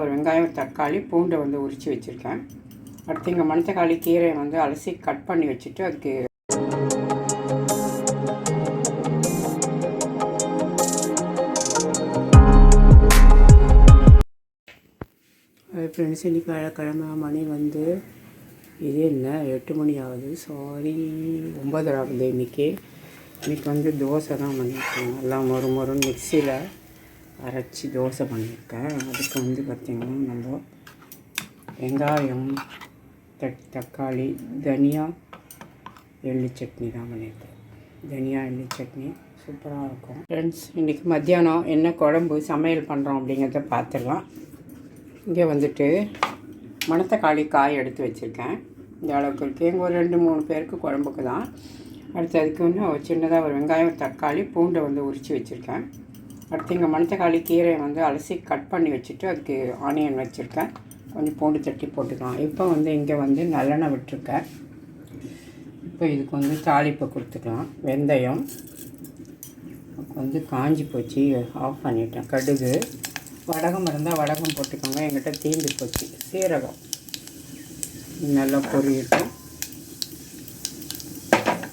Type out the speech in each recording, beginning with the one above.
ஒரு வெங்காயம் தக்காளி பூண்டை வந்து உரித்து வச்சுருக்கேன். அடுத்து இங்கே மணத்தக்காளி கீரையை வந்து அலசி கட் பண்ணி வச்சுட்டு அதுக்கு ஃப்ரெண்ட்ஸ் இன்றைக்கி வியாழக்கிழமை மணி வந்து இது என்ன? எட்டு மணி ஆகுது. சாரி ஒம்பதரை ஆகுது இன்றைக்கி இன்றைக்கி வந்து தோசை தான் பண்ணியிருக்கேன் எல்லாம் மொறு மொறுன்னு மிக்சியில் அரைச்சி தோசை பண்ணியிருக்கேன். அதுக்கு வந்து பார்த்திங்கன்னா நம்ம வெங்காயம் தக் தக்காளி தனியா எள்ளு சட்னி தான் பண்ணியிருக்கேன் தனியா எள்ளு சட்னி சூப்பராக இருக்கும். ஃப்ரெண்ட்ஸ் இன்றைக்கி மத்தியானம் என்ன குழம்பு சமையல் பண்ணுறோம் அப்படிங்கிறத பார்த்துடலாம். இங்கே வந்துட்டு மணத்தக்காளி காய் எடுத்து வச்சுருக்கேன். இந்த அளவுக்கு இருக்குது எங்கள் ஒரு ரெண்டு மூணு பேருக்கு குழம்புக்கு தான். அடுத்து அதுக்கு வந்து ஒரு சின்னதாக ஒரு வெங்காயம் தக்காளி பூண்டை வந்து உரித்து வச்சுருக்கேன். அடுத்து இங்கே மணத்தக்காளி கீரையை வந்து அலசி கட் பண்ணி வச்சுட்டு அதுக்கு ஆனியன் வச்சுருக்கேன். கொஞ்சம் பூண்டு தட்டி போட்டுக்கலாம். இப்போ வந்து இங்கே வந்து நல்லெண்ணெய் விட்டுருக்கேன். இப்போ இதுக்கு வந்து தாளிப்பை கொடுத்துக்கலாம். வெந்தயம். வந்து காஞ்சி போச்சு. ஆஃப் பண்ணிட்டேன். கடுகு. வடகம் இருந்தால் வடகம் போட்டுக்கோங்க. எங்கிட்ட தீந்து போச்சு. சீரகம். நல்லா பொரியட்டும்.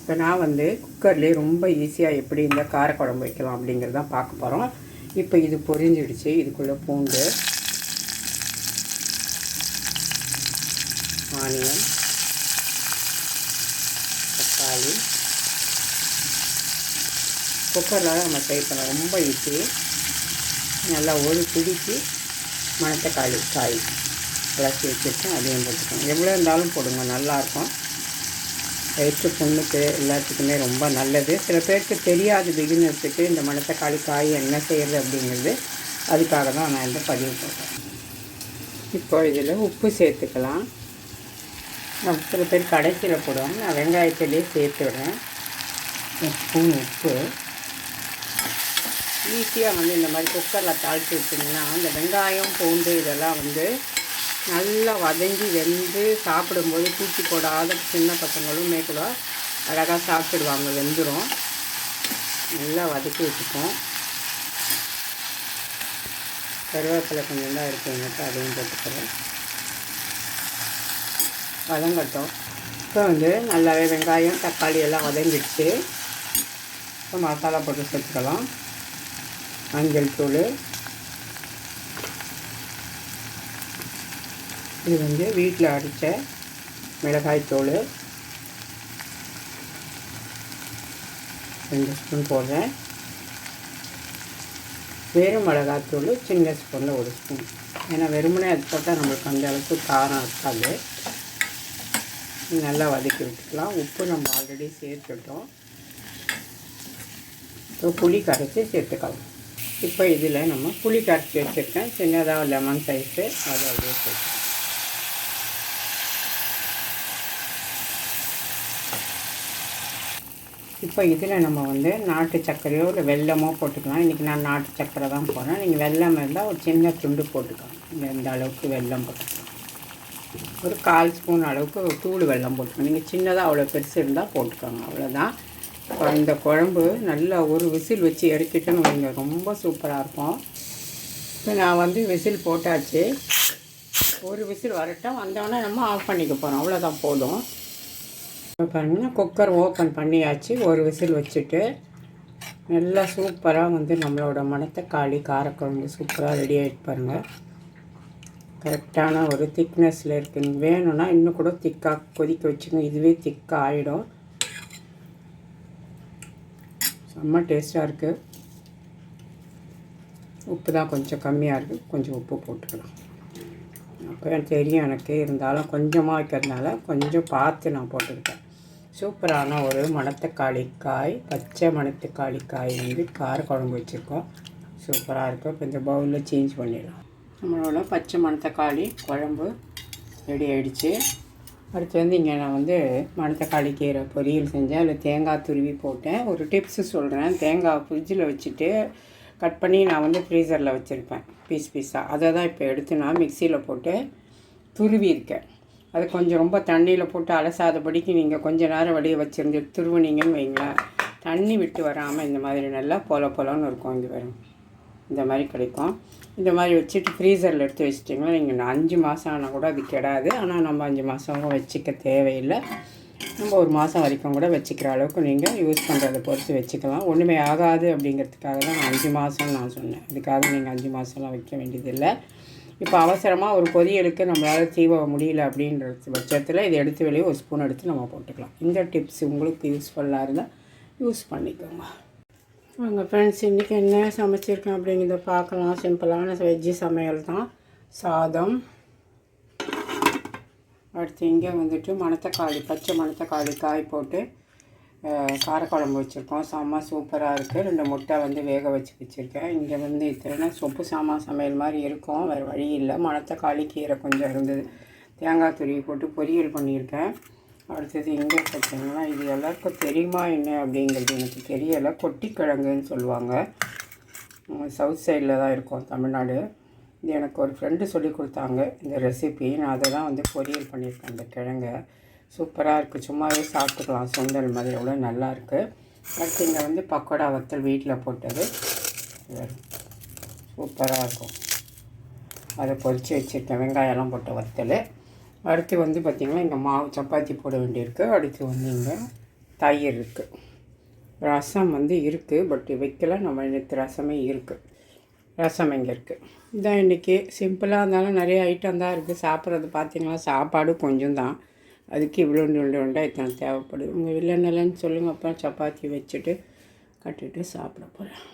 இப்போ நான் வந்து குக்கர்லேயே ரொம்ப ஈஸியாக எப்படி இந்த காரக்குழம்பு வைக்கலாம் அப்படிங்கிறதான் பார்க்க போகிறோம் இப்போ இது பொரிஞ்சிடுச்சு. இதுக்குள்ளே பூண்டு ஆனியன் தக்காளி. குக்கரில் நம்ம செய்யலாம் ரொம்ப ஈஸி நல்லா ஒரு பிடிச்சி மணத்தக்காளி காய் வளர்ச்சி வச்சுருக்கேன். அதையும் போட்டுக்கோங்க. எவ்வளோ இருந்தாலும் போடுங்க. நல்லாயிருக்கும் வயிற்று புண்ணுக்கு எல்லாத்துக்குமே ரொம்ப நல்லது. சில பேருக்கு தெரியாது பிகினர்ஸுக்கு இந்த மணத்தக்காளி காய் என்ன செய்கிறது அப்படிங்கிறது. அதுக்காக தான் நான் இந்த பதிவு போடுறேன். இப்போ இதில் உப்பு சேர்த்துக்கலாம். நான் சில பேர் கடைசியில் போடுவாங்க. நான் வெங்காயத்திலே சேர்த்துடுறேன் ஸ்பூன் உப்பு. ஈஸியாக வந்து இந்த மாதிரி குக்கரில் தாளித்து வச்சிங்கன்னா அந்த வெங்காயம் பூண்டு இதெல்லாம் வந்து நல்லா வதங்கி வெந்து சாப்பிடும்போது பூச்சி போடாத சின்ன பசங்களும் கூட அழகாக சாப்பிடுவாங்க வெந்துடும் நல்லா வதக்கி வச்சுப்போம். கருவேப்பிலை கொஞ்சம் தான் இருக்குது அதையும் போட்டுக்கிறேன். வதங்கட்டும். இப்போ வந்து நல்லாவே வெங்காயம் தக்காளி எல்லாம் வதங்கிடுச்சு. இப்போ மசாலா போட்டு சேர்த்துக்கலாம். மஞ்சள் தூள். இது வந்து வீட்டில் அடித்த மிளகாய் தூள். ரெண்டு ஸ்பூன் போடுறேன். வெறும் மிளகாத்தூள் சின்ன ஸ்பூனில் ஒரு ஸ்பூன். ஏன்னா வெறுமனே அது போட்டால் நம்மளுக்கு அந்த அளவுக்கு காரம் இருக்காது. நல்லா வதக்கி விட்டுக்கலாம். உப்பு நம்ம ஆல்ரெடி சேர்த்துட்டோம். இப்போ புளி கரைச்சி சேர்த்துக்கலாம். இப்போ இதில் நம்ம புளி கரைச்சி வச்சுருக்கேன். சின்னதாக லெமன் சைஸு அதை அப்படியே சேர்த்து இப்போ இதில் நம்ம வந்து நாட்டு சர்க்கரையோ இல்லை வெல்லமோ போட்டுக்கலாம். இன்றைக்கி நான் நாட்டு சர்க்கரை தான் போகிறேன் நீங்கள் வெல்லம் இருந்தால் ஒரு சின்ன துண்டு போட்டுக்கலாம். இந்த அளவுக்கு வெல்லம் போட்டுக்கலாம். ஒரு கால் ஸ்பூன் அளவுக்கு தூள் வெல்லம் போட்டுக்கணும் நீங்கள் சின்னதாக அவ்வளோ பெருசு இருந்தால் போட்டுக்கோங்க. அவ்வளோதான். இப்போ இந்த குழம்பு நல்லா ஒரு விசில் வச்சு இறக்கிட்டோன்னு வைங்க. ரொம்ப சூப்பராக இருக்கும். இப்போ நான் வந்து விசில் போட்டாச்சு. ஒரு விசில் வரட்டும். வந்தோடனே நம்ம ஆஃப் பண்ணிக்க போகிறோம். அவ்வளோதான் போதும். பாருங்கள் குக்கர் ஓப்பன் பண்ணியாச்சு. ஒரு விசில் வச்சுட்டு நல்லா சூப்பராக வந்து நம்மளோட மணத்தக்காளி காரக்குழம்பு சூப்பராக ரெடி ஆகிட்டு பாருங்கள் கரெக்டான ஒரு திக்னஸில் இருக்குது வேணும்னா இன்னும் கூட திக்காக கொதிக்க வச்சுங்க இதுவே திக்காக ஆகிடும் செம்ம டேஸ்ட்டாக இருக்குது உப்பு தான் கொஞ்சம் கம்மியாக இருக்குது கொஞ்சம் உப்பு போட்டுக்கலாம். அப்போ தெரியும் எனக்கு இருந்தாலும் கொஞ்சமாக வைக்கிறதுனால கொஞ்சம் பார்த்து நான் போட்டுக்கிட்டேன். சூப்பரான ஒரு மணத்தக்காளி காய் பச்சை மணத்தக்காளி காய் வந்து கார குழம்பு வச்சுருக்கோம். சூப்பராக இருக்கும். இப்போ இந்த பவுலில் சேஞ்ச் பண்ணிடலாம். நம்மளோட பச்சை மணத்தக்காளி குழம்பு ரெடி ஆகிடுச்சு அடுத்து வந்து இங்கே நான் வந்து மணத்தக்காளி கீரை பொரியல் செஞ்சேன். அதில் தேங்காய் துருவி போட்டேன். ஒரு டிப்ஸு சொல்கிறேன் தேங்காய் ஃப்ரிட்ஜில் வச்சுட்டு கட் பண்ணி நான் வந்து ஃப்ரீசரில் வச்சுருப்பேன். பீஸ் பீஸாக அதை தான் இப்போ எடுத்து நான் மிக்சியில் போட்டு துருவி இருக்கேன் அது கொஞ்சம் ரொம்ப தண்ணியில் போட்டு அலசாதபடிக்கு நீங்கள் கொஞ்சம் நேரம் வடிய வச்சுருந்து துருவுனீங்கன்னு வைங்களேன். தண்ணி விட்டு வராமல் இந்த மாதிரி நல்லா பொல பொலன்னு இருக்கும் இங்கே வரும் இந்த மாதிரி கிடைக்கும். இந்த மாதிரி வச்சுட்டு ஃப்ரீசரில் எடுத்து வச்சிட்டிங்கன்னா நீங்கள் அஞ்சு மாதம் ஆனால் கூட அது கெடாது. ஆனால் நம்ம அஞ்சு மாதம் வச்சுக்க தேவையில்லை. நம்ம ஒரு மாதம் வரைக்கும் கூட வச்சுக்கிற அளவுக்கு நீங்கள் யூஸ் பண்ணுறதை பொறுத்து வச்சுக்கலாம். ஒன்றுமே ஆகாது அப்படிங்கிறதுக்காக தான் நான் அஞ்சு மாதம்னு நான் சொன்னேன். அதுக்காக நீங்கள் அஞ்சு மாதம்லாம் வைக்க வேண்டியதில்லை. இப்போ அவசரமாக ஒரு பொரியலுக்கு நம்மளால் தீவ முடியல அப்படின்ற பட்சத்தில் இதை எடுத்து வெளியே ஒரு ஸ்பூன் எடுத்து நம்ம போட்டுக்கலாம். இந்த டிப்ஸ் உங்களுக்கு யூஸ்ஃபுல்லாக இருந்தால் யூஸ் பண்ணிக்கோங்க. உங்கள் ஃப்ரெண்ட்ஸ் இன்றைக்கி என்ன சமைச்சிருக்கேன் அப்படிங்கிறத பார்க்கலாம். சிம்பிளான வெஜ்ஜி சமையல் தான். சாதம். அடுத்து இங்கே வந்துட்டு மணத்தக்காளி பச்சை மணத்தக்காளி காய் போட்டு காரக்குழம்பு வச்சுருக்கோம். செம்ம சூப்பராக இருக்குது ரெண்டு முட்டை வந்து வேக வச்சு வச்சுருக்கேன். இங்கே வந்து இத்தனை சொப்பு சாமான் சமையல் மாதிரி இருக்கும். வேறு வழி இல்லை. மணத்தக்காளி கீரை கொஞ்சம் இருந்தது. தேங்காய் துருவி போட்டு பொரியல் பண்ணியிருக்கேன். அடுத்தது இங்கே பார்த்தீங்கன்னா இது எல்லாருக்கும் தெரியுமா என்ன அப்படிங்கிறது எனக்கு தெரியலை. கொட்டிக்கிழங்குன்னு சொல்லுவாங்க. சவுத் சைடில் தான் இருக்கும் தமிழ்நாடு. இது எனக்கு ஒரு ஃப்ரெண்டு சொல்லி கொடுத்தாங்க இந்த ரெசிபி நான் அதை தான் வந்து பொரியல் பண்ணியிருக்கேன் அந்த கிழங்கை. சூப்பராக இருக்குது சும்மாவே சாப்பிட்டுக்கலாம். சுண்டல் மாதிரி. எவ்வளோ நல்லாயிருக்கு அடுத்து இங்கே வந்து பக்கோடா வத்தல் வீட்டில் போட்டது. சூப்பராக இருக்கும். அதை பொரித்து வச்சுருக்கேன். வெங்காயம்லாம் போட்ட வத்தல். அடுத்து வந்து பார்த்திங்கன்னா இங்கே மாவு சப்பாத்தி போட வேண்டியிருக்கு. அடுத்து வந்து இங்கே தயிர் இருக்குது ரசம் வந்து இருக்குது பட் வைக்கல. நம்ம இன்னைக்கு ரசமே இருக்குது ரசம் இங்கே இருக்குது இதான் இன்றைக்கி சிம்பிளாக இருந்தாலும் நிறைய ஐட்டம் தான் இருக்குது சாப்பிட்றது பார்த்தீங்கன்னா சாப்பாடு கொஞ்சம் தான் அதுக்கு இவ்வளோ உண்டு உண்டா இத்தனை தேவைப்படுது. உங்கள் இல்லைன்னு சொல்லுங்கள் அப்புறம் சப்பாத்தி வச்சுட்டு கட்டிட்டு சாப்பிட போகிறேன்